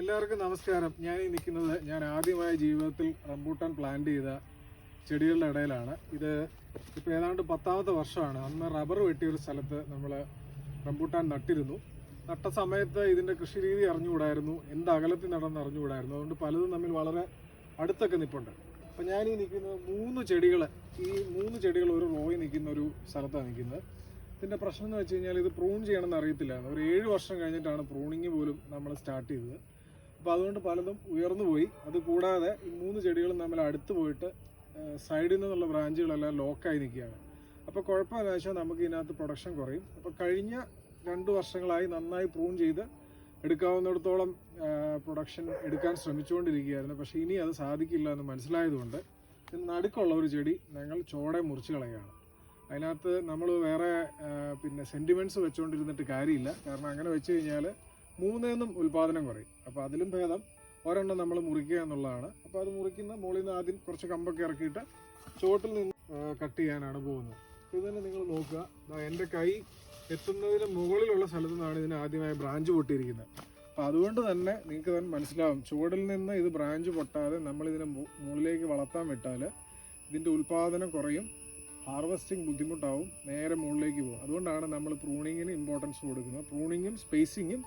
എല്ലാവർക്കും നമസ്കാരം. ഞാൻ ഈ നിൽക്കുന്നത് ഞാൻ ആദ്യമായി ജീവിതത്തിൽ റംബൂട്ടാൻ പ്ലാന്റ് ചെയ്ത ചെടികളുടെ ഇടയിലാണ്. ഇത് ഇപ്പോൾ ഏതാണ്ട് പത്താമത്തെ വർഷമാണ്. അന്ന് റബ്ബർ വെട്ടിയ ഒരു സ്ഥലത്ത് നമ്മൾ റംബൂട്ടാൻ നട്ടിരുന്നു. നട്ട സമയത്ത് ഇതിന്റെ കൃഷി രീതി അറിഞ്ഞുകൂടായിരുന്നു. എന്ത് അകലത്തിൽ നടന്ന് അറിഞ്ഞുകൂടായിരുന്നു. അതുകൊണ്ട് പലതും തമ്മിൽ വളരെ അടുത്തൊക്കെ നിൽപ്പുണ്ട് അപ്പോൾ ഞാൻ ഈ നിൽക്കുന്നത് മൂന്ന് ചെടികൾ ഈ മൂന്ന് ചെടികൾ ഒരു റോയിൽ നിൽക്കുന്ന ഒരു സ്ഥലത്താണ് നിൽക്കുന്നത്. ഇതിന്റെ പ്രശ്നം എന്ന് വെച്ച് കഴിഞ്ഞാൽ ഇത് പ്രൂൺ ചെയ്യണമെന്ന് അറിയത്തില്ലായിരുന്നു ഒരു ഏഴ് വർഷം കഴിഞ്ഞിട്ടാണ് പ്രൂണിങ് പോലും നമ്മൾ സ്റ്റാർട്ട് ചെയ്തത്. അപ്പോൾ അതുകൊണ്ട് പലതും ഉയർന്നു പോയി. അത് കൂടാതെ ഈ മൂന്ന് ചെടികളും തമ്മിൽ അടുത്ത് പോയിട്ട് സൈഡിൽ നിന്നുള്ള ബ്രാഞ്ചുകളെല്ലാം ലോക്കായി നിൽക്കുകയാണ്. അപ്പോൾ കുഴപ്പമില്ല വെച്ചാൽ നമുക്ക് ഇതിനകത്ത് പ്രൊഡക്ഷൻ കുറയും. അപ്പോൾ കഴിഞ്ഞ രണ്ട് വർഷങ്ങളായി നന്നായി പ്രൂൺ ചെയ്ത് എടുക്കാവുന്നിടത്തോളം പ്രൊഡക്ഷൻ എടുക്കാൻ ശ്രമിച്ചുകൊണ്ടിരിക്കുകയായിരുന്നു. പക്ഷേ ഇനി അത് സാധിക്കില്ല എന്ന് മനസ്സിലായതുകൊണ്ട് നടുക്കുള്ള ഒരു ചെടി ഞങ്ങൾ ചോടെ മുറിച്ച് കളയുകയാണ്. അതിനകത്ത് നമ്മൾ വേറെ പിന്നെ സെന്റിമെന്റ്സ് വെച്ചുകൊണ്ടിരുന്നിട്ട് കാര്യമില്ല. കാരണം അങ്ങനെ വെച്ച് കഴിഞ്ഞാൽ മൂന്നേന്നും ഉൽപാദനം കുറയും. അപ്പോൾ അതിലും ഭേദം ഒരെണ്ണം നമ്മൾ മുറിക്കുക എന്നുള്ളതാണ്. അപ്പോൾ അത് മുറിക്കുന്ന മുകളിൽ നിന്ന് ആദ്യം കുറച്ച് കമ്പൊക്കെ ഇറക്കിയിട്ട് ചുവട്ടിൽ നിന്ന് കട്ട് ചെയ്യാനാണ് പോകുന്നത്. അപ്പോൾ തന്നെ നിങ്ങൾ നോക്കുക. എന്റെ കൈ എത്തുന്നതിന് മുകളിലുള്ള സ്ഥലത്തു നിന്നാണ് ഇതിന് ആദ്യമായി ബ്രാഞ്ച് പൊട്ടിയിരിക്കുന്നത്. അപ്പോൾ അതുകൊണ്ട് തന്നെ നിങ്ങൾക്ക് തന്നെ മനസ്സിലാവും. ചുവടിൽ നിന്ന് ഇത് ബ്രാഞ്ച് പൊട്ടാതെ നമ്മളിതിനെ മുകളിലേക്ക് വളർത്താൻ വിട്ടാൽ ഇതിന്റെ ഉൽപാദനം കുറയും. ഹാർവസ്റ്റിംഗ് ബുദ്ധിമുട്ടാവും. നേരെ മുകളിലേക്ക് പോകും. അതുകൊണ്ടാണ് നമ്മൾ പ്രൂണിങ്ങിന് ഇമ്പോർട്ടൻസ് കൊടുക്കുന്നത്. പ്രൂണിങ്ങും സ്പേസിങ്ങും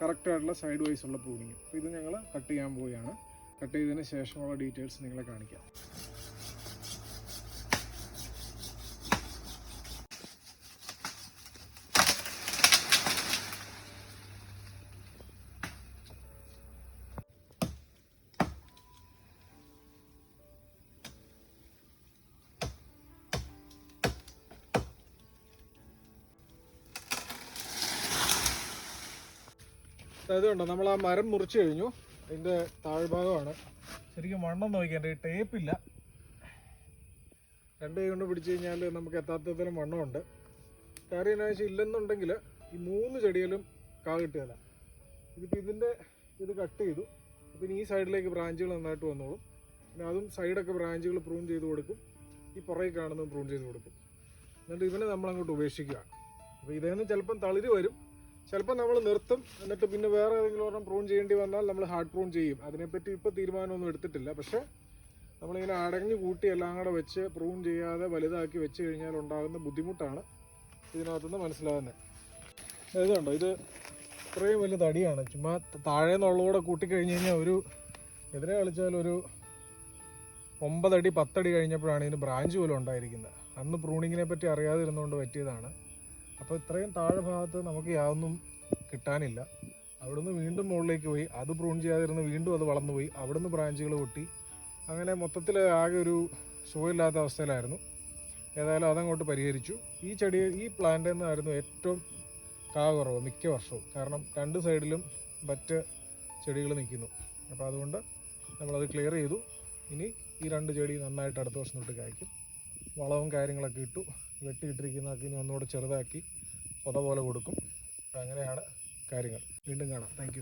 കറക്റ്റായിട്ടുള്ള സൈഡ് വൈസ് ഉള്ള പ്രൂണിങ് അപ്പോൾ ഇത് ഞങ്ങൾ കട്ട് ചെയ്യാൻ പോവുകയാണ്. കട്ട് ചെയ്തതിന് ശേഷമുള്ള ഡീറ്റെയിൽസ് നിങ്ങളെ കാണിക്കാം. അതുകൊണ്ടോ നമ്മൾ ആ മരം മുറിച്ച് കഴിഞ്ഞു. അതിന്റെ താഴ്ഭാഗമാണ്. ശരിക്കും വണ്ണം നോക്കി എന്റെ ടേപ്പില്ല രണ്ട് കൈ കൊണ്ട് പിടിച്ചു കഴിഞ്ഞാൽ നമുക്ക് എത്താത്തതിലും വണ്ണമുണ്ട്. കാര്യം ഇല്ലെന്നുണ്ടെങ്കിൽ ഈ മൂന്ന് ചെടിയിലും കാ കിട്ടുകയില്ല ഇതിപ്പോൾ ഇതിന്റെ ഇത് കട്ട് ചെയ്തു. പിന്നെ ഈ സൈഡിലേക്ക് ബ്രാഞ്ചുകൾ നന്നായിട്ട് വന്നോളും. പിന്നെ അതും സൈഡൊക്കെ ബ്രാഞ്ചുകൾ പ്രൂൺ ചെയ്ത് കൊടുക്കും. ഈ പുറകെ കാണുന്നതും പ്രൂൺ ചെയ്ത് കൊടുക്കും. എന്നിട്ട് ഇവനെ നമ്മളങ്ങോട്ട് ഉപേക്ഷിക്കുക. അപ്പോൾ ഇതേന്ന് ചിലപ്പം തളിര് വരും. ചിലപ്പോൾ നമ്മൾ നിർത്തും എന്നിട്ട് പിന്നെ വേറെ ഏതെങ്കിലും ഒരെണ്ണം പ്രൂൺ ചെയ്യേണ്ടി വന്നാൽ നമ്മൾ ഹാർഡ് പ്രൂൺ ചെയ്യും. അതിനെപ്പറ്റി ഇപ്പോൾ തീരുമാനമൊന്നും എടുത്തിട്ടില്ല. പക്ഷേ നമ്മളിങ്ങനെ അടഞ്ഞു കൂട്ടി എല്ലാം കൂടെ വെച്ച് പ്രൂൺ ചെയ്യാതെ വലുതാക്കി വെച്ച് കഴിഞ്ഞാൽ ഉണ്ടാകുന്ന ബുദ്ധിമുട്ടാണ് ഇതിനകത്തുനിന്ന് മനസ്സിലാകുന്നത്. ഇതുണ്ടോ ഇത് ഇത്രയും വലിയ തടിയാണ്. ചുമ്മാ താഴെ നിന്നുള്ളകൂടെ കൂട്ടിക്കഴിഞ്ഞ് കഴിഞ്ഞാൽ ഒരു എതിരെ കളിച്ചാൽ ഒരു ഒമ്പതടി പത്തടി കഴിഞ്ഞപ്പോഴാണ് ഇതിന് ബ്രാഞ്ച് പോലും ഉണ്ടായിരിക്കുന്നത്. അന്ന് പ്രൂണിങ്ങിനെ പറ്റി അറിയാതിരുന്നുകൊണ്ട് പറ്റിയതാണ്. അപ്പോൾ ഇത്രയും താഴെ ഭാഗത്ത് നമുക്ക് യാതൊന്നും കിട്ടാനില്ല. അവിടുന്ന് വീണ്ടും മുകളിലേക്ക് പോയി അത് പ്രൂൺ ചെയ്യാതിരുന്ന് വീണ്ടും അത് വളർന്നു പോയി അവിടുന്ന് ബ്രാഞ്ചുകൾ പൊട്ടി അങ്ങനെ മൊത്തത്തിൽ ആകെ ഒരു സുഖമില്ലാത്ത അവസ്ഥയിലായിരുന്നു. ഏതായാലും അതങ്ങോട്ട് പരിഹരിച്ചു. ഈ ചെടി ഈ പ്ലാന്റിൽ നിന്നായിരുന്നു ഏറ്റവും കാ കുറവ് മിക്ക വർഷവും. കാരണം രണ്ട് സൈഡിലും മറ്റ് ചെടികൾ നിൽക്കുന്നു അപ്പോൾ അതുകൊണ്ട് നമ്മളത് ക്ലിയർ ചെയ്തു. ഇനി ഈ രണ്ട് ചെടി നന്നായിട്ട് അടുത്ത വർഷം തൊട്ട് കായ്ക്കും. വളവും കാര്യങ്ങളൊക്കെ ഇട്ടു. വെട്ടിയിട്ടിരിക്കുന്നതൊക്കെ ഇനി ഒന്നുകൂടെ ചെറുതാക്കി പൊത പോലെ കൊടുക്കും. അങ്ങനെയാണ് കാര്യങ്ങൾ. വീണ്ടും കാണാം. താങ്ക്